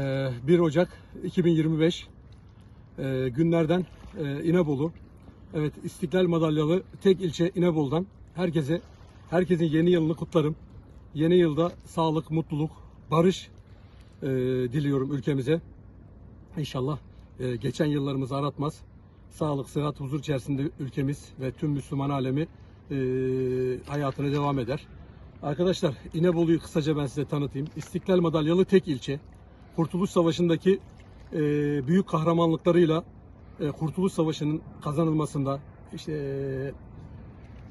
Ee, 1 Ocak 2025 ee, günlerden ee, İnebolu. Evet İstiklal Madalyalı tek ilçe İnebolu'dan herkese herkesin yeni yılını kutlarım. Yeni yılda sağlık, mutluluk, barış ee, diliyorum ülkemize. İnşallah ee, geçen yıllarımızı aratmaz. Sağlık, sıhhat, huzur içerisinde ülkemiz ve tüm Müslüman alemi ee, hayatına devam eder. Arkadaşlar İnebolu'yu kısaca ben size tanıtayım. İstiklal Madalyalı tek ilçe. Kurtuluş Savaşı'ndaki e, büyük kahramanlıklarıyla e, Kurtuluş Savaşı'nın kazanılmasında işte e,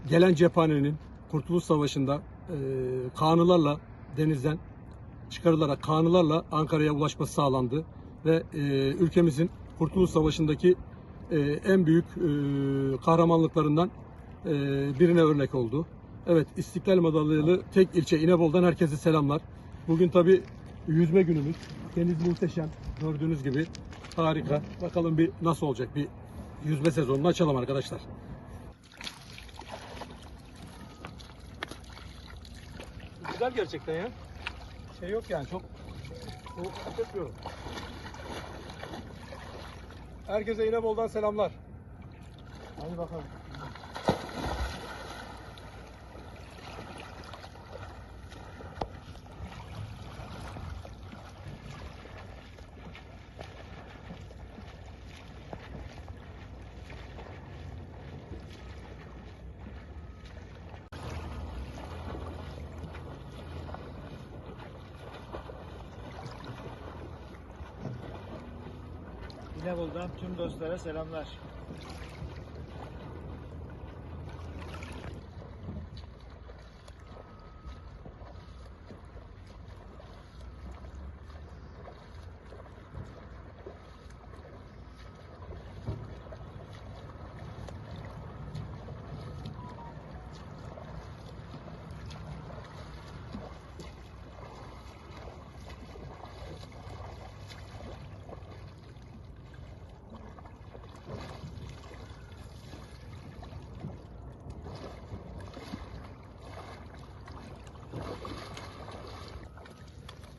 gelen cephanenin Kurtuluş Savaşı'nda e, kanılarla denizden çıkarılarak kanılarla Ankara'ya ulaşması sağlandı ve e, ülkemizin Kurtuluş Savaşı'ndaki e, en büyük e, kahramanlıklarından e, birine örnek oldu. Evet İstiklal Madalyalı tek ilçe İnebolu'dan herkese selamlar. Bugün tabi yüzme günümüz. Deniz muhteşem. Gördüğünüz gibi harika. Bakalım bir nasıl olacak bir yüzme sezonunu açalım arkadaşlar. Güzel gerçekten ya. Şey yok yani çok soğuk. Herkese İnebolu'dan selamlar. Hadi bakalım. İnebolu'dan tüm dostlara selamlar.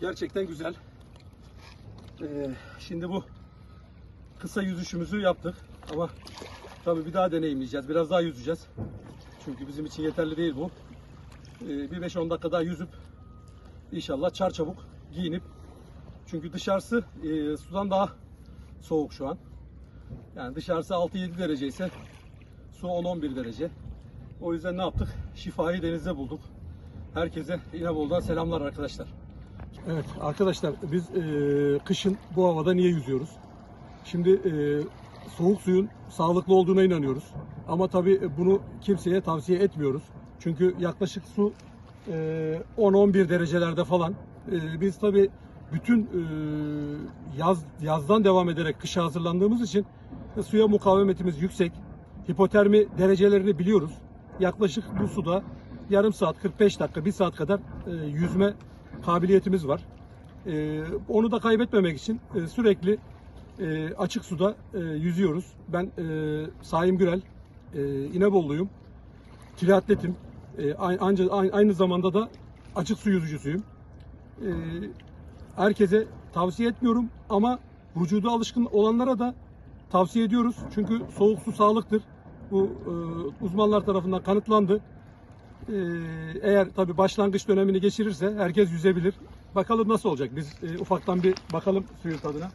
Gerçekten güzel. Ee, şimdi bu kısa yüzüşümüzü yaptık ama tabii bir daha deneyimleyeceğiz. Biraz daha yüzeceğiz. Çünkü bizim için yeterli değil bu. Ee, bir 5-10 dakika daha yüzüp inşallah çarçabuk giyinip çünkü dışarısı e, sudan daha soğuk şu an. Yani dışarısı 6-7 derece ise su 10-11 derece. O yüzden ne yaptık? Şifayı denizde bulduk. Herkese İnebolu'dan selamlar arkadaşlar. Evet arkadaşlar biz e, kışın bu havada niye yüzüyoruz? Şimdi e, soğuk suyun sağlıklı olduğuna inanıyoruz. Ama tabii bunu kimseye tavsiye etmiyoruz. Çünkü yaklaşık su e, 10-11 derecelerde falan. E, biz tabii bütün e, yaz yazdan devam ederek kışa hazırlandığımız için e, suya mukavemetimiz yüksek. Hipotermi derecelerini biliyoruz. Yaklaşık bu suda yarım saat 45 dakika 1 saat kadar e, yüzme kabiliyetimiz var. E, onu da kaybetmemek için e, sürekli e, açık suda e, yüzüyoruz. Ben e, Saim Gürel, e, İnebolu'yum. Triatletim. E, ancak aynı zamanda da açık su yüzücüsüyüm. E, herkese tavsiye etmiyorum ama vücuda alışkın olanlara da tavsiye ediyoruz. Çünkü soğuk su sağlıktır. Bu e, uzmanlar tarafından kanıtlandı. Ee, eğer tabi başlangıç dönemini geçirirse herkes yüzebilir. Bakalım nasıl olacak. Biz e, ufaktan bir bakalım suyun tadına.